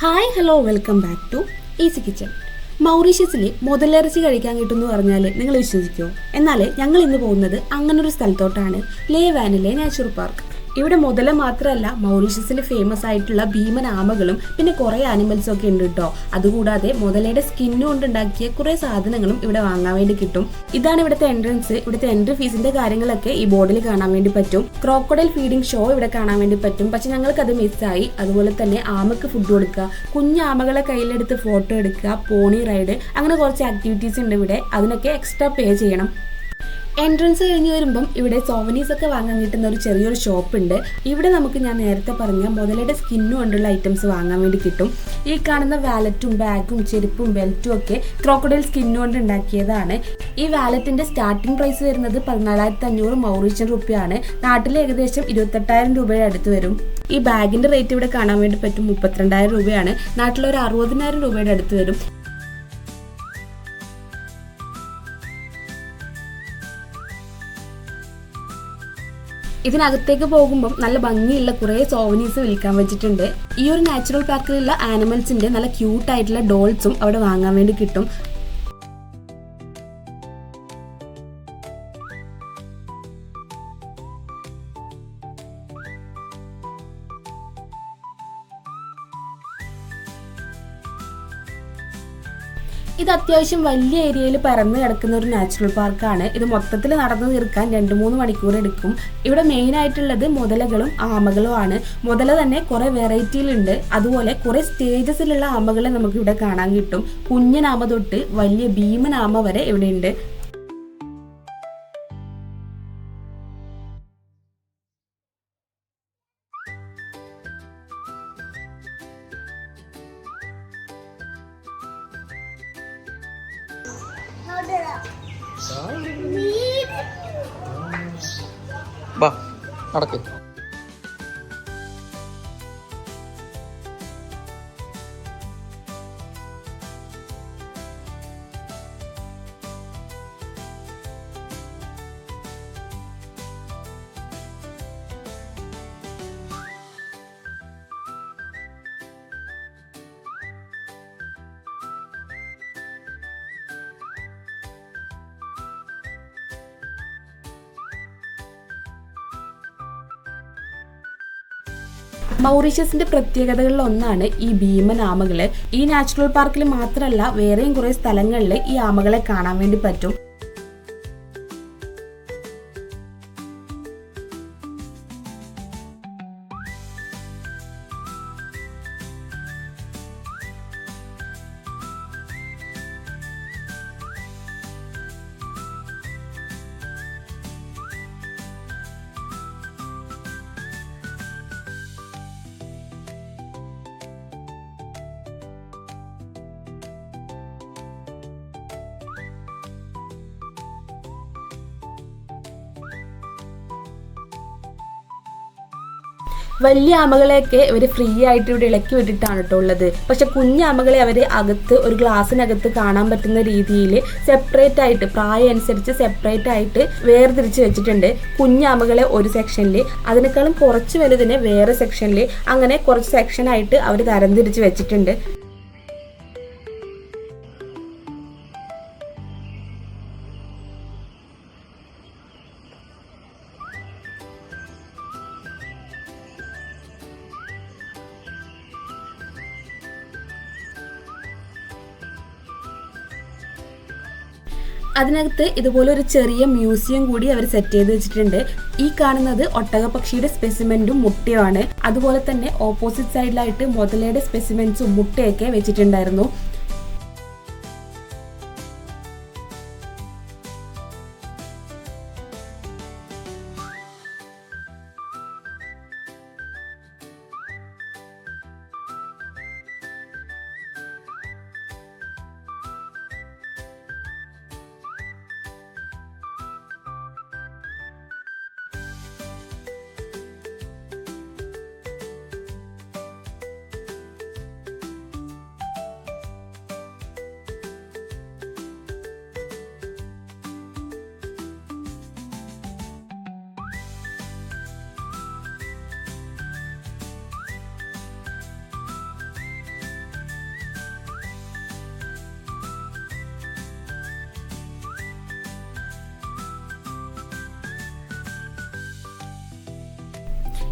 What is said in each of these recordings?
Hi hello welcome back to easy kitchen മൗറീഷ്യസിൽ മുതലിറച്ചി കഴിക്കാൻ കിട്ടുമെന്ന് പറഞ്ഞാൽ നിങ്ങൾ വിശ്വസിക്കുമോ എന്നാൽ ഞങ്ങൾ ഇന്ന് പോകുന്നത് അങ്ങനൊരു സ്ഥലത്തോട്ടാണ് ലേ വാനിലെ നാച്ചുറൽ പാർക്ക്. ഇവിടെ മുതല മാത്രമല്ല മൗറീഷ്യസിന് ഫേമസ് ആയിട്ടുള്ള ഭീമൻ ആമകളും പിന്നെ കുറേ ആനിമൽസും ഒക്കെ ഉണ്ട് കേട്ടോ അതുകൂടാതെ മുതലയുടെ സ്കിന്നു കൊണ്ട് കുറേ സാധനങ്ങളും ഇവിടെ വാങ്ങാൻ വേണ്ടി കിട്ടും. ഇതാണ് ഇവിടുത്തെ എൻട്രൻസ് ഇവിടുത്തെ എൻട്രി ഫീസിന്റെ കാര്യങ്ങളൊക്കെ ഈ ബോർഡിൽ കാണാൻ വേണ്ടി പറ്റും. ക്രോക്കോഡൈൽ ഫീഡിംഗ് ഷോ ഇവിടെ കാണാൻ വേണ്ടി പറ്റും. പക്ഷെ ഞങ്ങൾക്ക് അത് മിസ്സായി അതുപോലെ തന്നെ ആമക്ക് ഫുഡ് കൊടുക്കുക കുഞ്ഞു ആമകളെ കയ്യിലെടുത്ത് ഫോട്ടോ എടുക്കുക പോണി റൈഡ് അങ്ങനെ കുറച്ച് ആക്ടിവിറ്റീസ് ഉണ്ട് ഇവിടെ. അതിനൊക്കെ എക്സ്ട്രാ പേ ചെയ്യണം. എൻട്രൻസ് കഴിഞ്ഞ് വരുമ്പം ഇവിടെ സോവനീസ് ഒക്കെ വാങ്ങാൻ കിട്ടുന്ന ഒരു ചെറിയൊരു ഷോപ്പ് ഉണ്ട്. ഇവിടെ നമുക്ക് ഞാൻ നേരത്തെ പറഞ്ഞ മുതലയുടെ സ്കിന്നു കൊണ്ടുള്ള ഐറ്റംസ് വാങ്ങാൻ വേണ്ടി കിട്ടും. ഈ കാണുന്ന വാലറ്റും ബാഗും ചെരുപ്പും ബെൽറ്റും ഒക്കെ ക്രോക്കഡൈൽ സ്കിന്നു കൊണ്ട് ഉണ്ടാക്കിയതാണ്. ഈ വാലറ്റിന്റെ സ്റ്റാർട്ടിംഗ് പ്രൈസ് വരുന്നത് പതിനാലായിരത്തി അഞ്ഞൂറ് മൗറീഷ്യൻ റുപ്യാണ്. നാട്ടിൽ ഏകദേശം ഇരുപത്തെട്ടായിരം രൂപയുടെ അടുത്ത് വരും. ഈ ബാഗിന്റെ റേറ്റ് ഇവിടെ കാണാൻ വേണ്ടി പറ്റും മുപ്പത്തിരണ്ടായിരം രൂപയാണ്. നാട്ടിൽ ഒരു അറുപതിനായിരം രൂപയുടെ അടുത്ത് വരും. ഇതിനകത്തേക്ക് പോകുമ്പോൾ നല്ല ഭംഗിയുള്ള കുറേ സോവനീസ് വിൽക്കാൻ വെച്ചിട്ടുണ്ട്. ഈ ഒരു നാച്ചുറൽ പാർക്കിലുള്ള ആനിമൽസിന്റെ നല്ല ക്യൂട്ട് ആയിട്ടുള്ള ഡോൾസും അവിടെ വാങ്ങാൻ വേണ്ടി കിട്ടും. ഇത് അത്യാവശ്യം വലിയ ഏരിയയിൽ പരന്ന് കിടക്കുന്ന ഒരു നാച്ചുറൽ പാർക്കാണ്. ഇത് മൊത്തത്തിൽ നടന്നു തീർക്കാൻ രണ്ട് മൂന്ന് മണിക്കൂർ എടുക്കും. ഇവിടെ മെയിൻ ആയിട്ടുള്ളത് മുതലകളും ആമകളും ആണ്. മുതല തന്നെ കുറെ വെറൈറ്റിയിലുണ്ട് അതുപോലെ കുറെ സ്റ്റേജസിലുള്ള ആമകളെ നമുക്ക് ഇവിടെ കാണാൻ കിട്ടും. കുഞ്ഞനാമ തൊട്ട് വലിയ ഭീമനാമ വരെ ഇവിടെ വാ നടക്ക്. മൗറീഷ്യസിന്റെ പ്രത്യേകതകളിൽ ഒന്നാണ് ഈ ഭീമൻ ആമകൾ ഈ നാച്ചുറൽ പാർക്കിൽ മാത്രമല്ല വേറെയും കുറെ സ്ഥലങ്ങളിൽ ഈ ആമകളെ കാണാൻ വേണ്ടി പറ്റും. വലിയ ആമകളെയൊക്കെ ഇവർ ഫ്രീ ആയിട്ട് ഇവിടെ ഇളക്കി വിട്ടിട്ടാണ് കേട്ടോ ഉള്ളത്. പക്ഷെ കുഞ്ഞ ആമകളെ അവർ അകത്ത് ഒരു ഗ്ലാസ്സിനകത്ത് കാണാൻ പറ്റുന്ന രീതിയിൽ സെപ്പറേറ്റ് ആയിട്ട് പ്രായം അനുസരിച്ച് സെപ്പറേറ്റ് ആയിട്ട് വേർതിരിച്ച് വെച്ചിട്ടുണ്ട്. കുഞ്ഞാമകളെ ഒരു സെക്ഷനിൽ അതിനേക്കാളും കുറച്ച് വലുതിനെ വേറെ സെക്ഷനിൽ അങ്ങനെ കുറച്ച് സെക്ഷനായിട്ട് അവർ തരംതിരിച്ച് വെച്ചിട്ടുണ്ട്. അതിനകത്ത് ഇതുപോലെ ഒരു ചെറിയ മ്യൂസിയം കൂടി അവർ സെറ്റ് ചെയ്ത് വെച്ചിട്ടുണ്ട്. ഈ കാണുന്നത് ഒട്ടകപക്ഷിയുടെ സ്പെസിമെന്റും മുട്ടയുമാണ്. അതുപോലെ തന്നെ ഓപ്പോസിറ്റ് സൈഡിലായിട്ട് മുതലയുടെ സ്പെസിമെന്റ്സും മുട്ടയൊക്കെ വെച്ചിട്ടുണ്ടായിരുന്നു.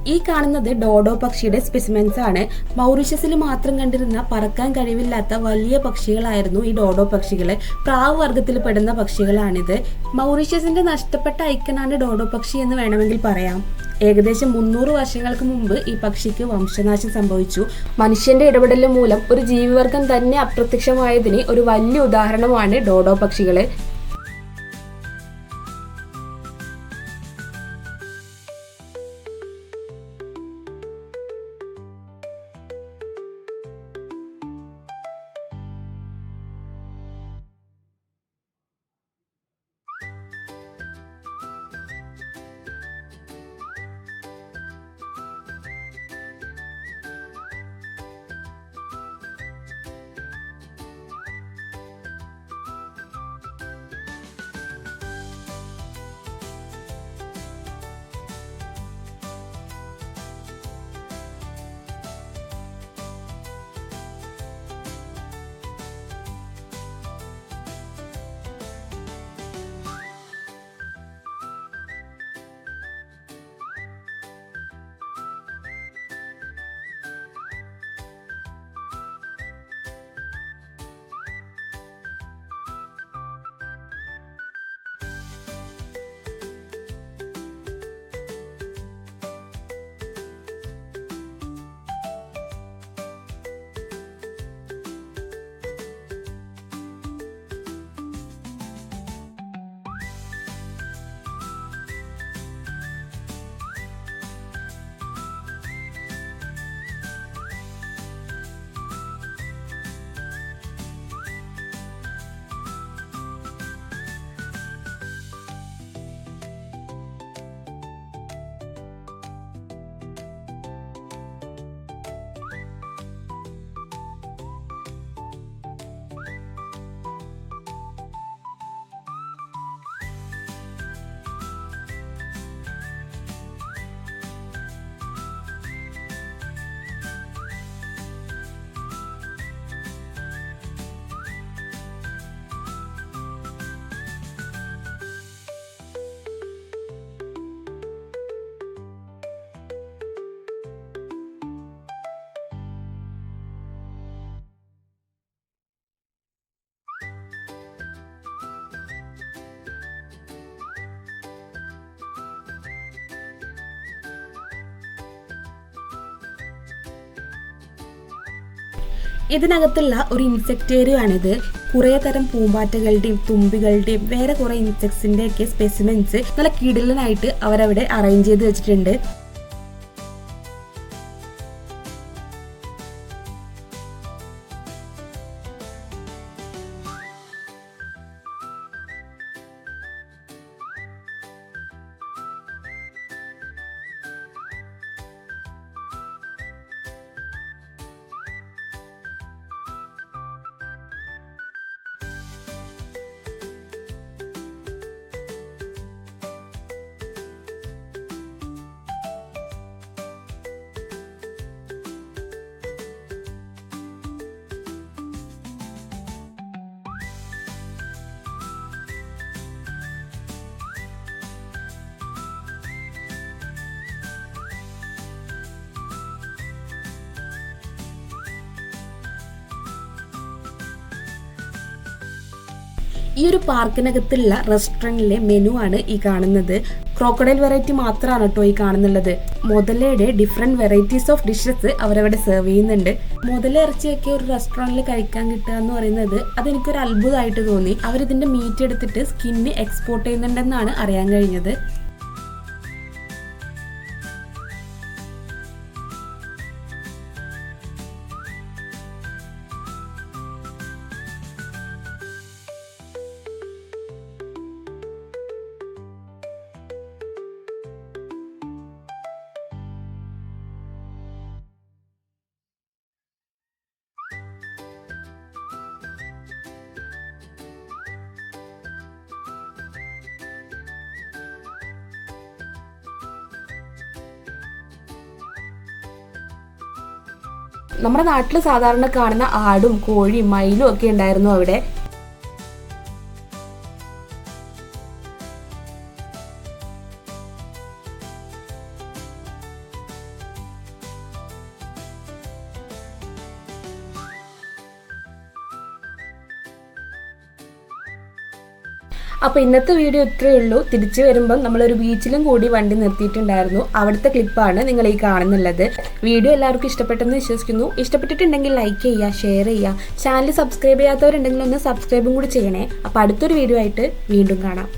ഈ കാണുന്നത് ഡോഡോ പക്ഷിയുടെ സ്പെസിമെൻസ് ആണ്. മൗറീഷ്യസിൽ മാത്രം കണ്ടിരുന്ന പറക്കാൻ കഴിവില്ലാത്ത വലിയ പക്ഷികളായിരുന്നു ഈ ഡോഡോ പക്ഷികൾ പ്രാവ് വർഗത്തിൽ പെടുന്ന പക്ഷികളാണിത്. മൗറീഷ്യസിന്റെ നഷ്ടപ്പെട്ട ഐക്കനാണ് ഡോഡോ പക്ഷി എന്ന് വേണമെങ്കിൽ പറയാം. ഏകദേശം മുന്നൂറ് വർഷങ്ങൾക്ക് മുമ്പ് ഈ പക്ഷിക്ക് വംശനാശം സംഭവിച്ചു. മനുഷ്യന്റെ ഇടപെടൽ മൂലം ഒരു ജീവിവർഗം തന്നെ അപ്രത്യക്ഷമായതിന് ഒരു വലിയ ഉദാഹരണമാണ് ഡോഡോ പക്ഷികൾ. ഇതിനകത്തുള്ള ഒരു ഇൻസെക്റ്റേറിയാണിത് കുറേ തരം പൂമ്പാറ്റകളുടെയും തുമ്പികളുടെയും വേറെ കുറേ ഇൻസെക്ട്സിന്റെ ഒക്കെ സ്പെസിമെൻസ് നല്ല കിടിലനായിട്ട് അവരവിടെ അറേഞ്ച് ചെയ്ത് വെച്ചിട്ടുണ്ട്. ഈ ഒരു പാർക്കിനകത്തുള്ള റെസ്റ്റോറന്റിലെ മെനു ആണ് ഈ കാണുന്നത്. ക്രോക്കഡൈൽ വെറൈറ്റി മാത്രമാണ് കേട്ടോ ഈ കാണുന്നുള്ളത്. മുതലയുടെ ഡിഫറെന്റ് വെറൈറ്റീസ് ഓഫ് ഡിഷസ് അവരവിടെ സെർവ് ചെയ്യുന്നുണ്ട്. മുതല ഇറച്ചിയൊക്കെ ഒരു റെസ്റ്റോറന്റിൽ കഴിക്കാൻ കിട്ടുക എന്ന് പറയുന്നത് അതെനിക്കൊരു അത്ഭുതമായിട്ട് തോന്നി. അവരിതിന്റെ മീറ്റ് എടുത്തിട്ട് സ്കിന്ന് എക്സ്പോർട്ട് ചെയ്യുന്നുണ്ടെന്നാണ് അറിയാൻ കഴിഞ്ഞത്. നമ്മുടെ നാട്ടിൽ സാധാരണ കാണുന്ന ആടും കോഴിയും മയിലും ഒക്കെ ഉണ്ടായിരുന്നു അവിടെ. അപ്പോൾ ഇന്നത്തെ വീഡിയോ ഇത്രയേ ഉള്ളൂ. തിരിച്ചു വരുമ്പം നമ്മളൊരു ബീച്ചിലും കൂടി വണ്ടി നിർത്തിയിട്ടുണ്ടായിരുന്നു. അവിടുത്തെ ക്ലിപ്പാണ് നിങ്ങൾ ഈ കാണുന്നുള്ളത്. വീഡിയോ എല്ലാവർക്കും ഇഷ്ടപ്പെട്ടെന്ന് വിശ്വസിക്കുന്നു. ഇഷ്ടപ്പെട്ടിട്ടുണ്ടെങ്കിൽ ലൈക്ക് ചെയ്യുക ഷെയർ ചെയ്യുക. ചാനൽ സബ്സ്ക്രൈബ് ചെയ്യാത്തവരുണ്ടെങ്കിൽ ഒന്ന് സബ്സ്ക്രൈബും കൂടി ചെയ്യണേ. അപ്പോൾ അടുത്തൊരു വീഡിയോ ആയിട്ട് വീണ്ടും കാണാം.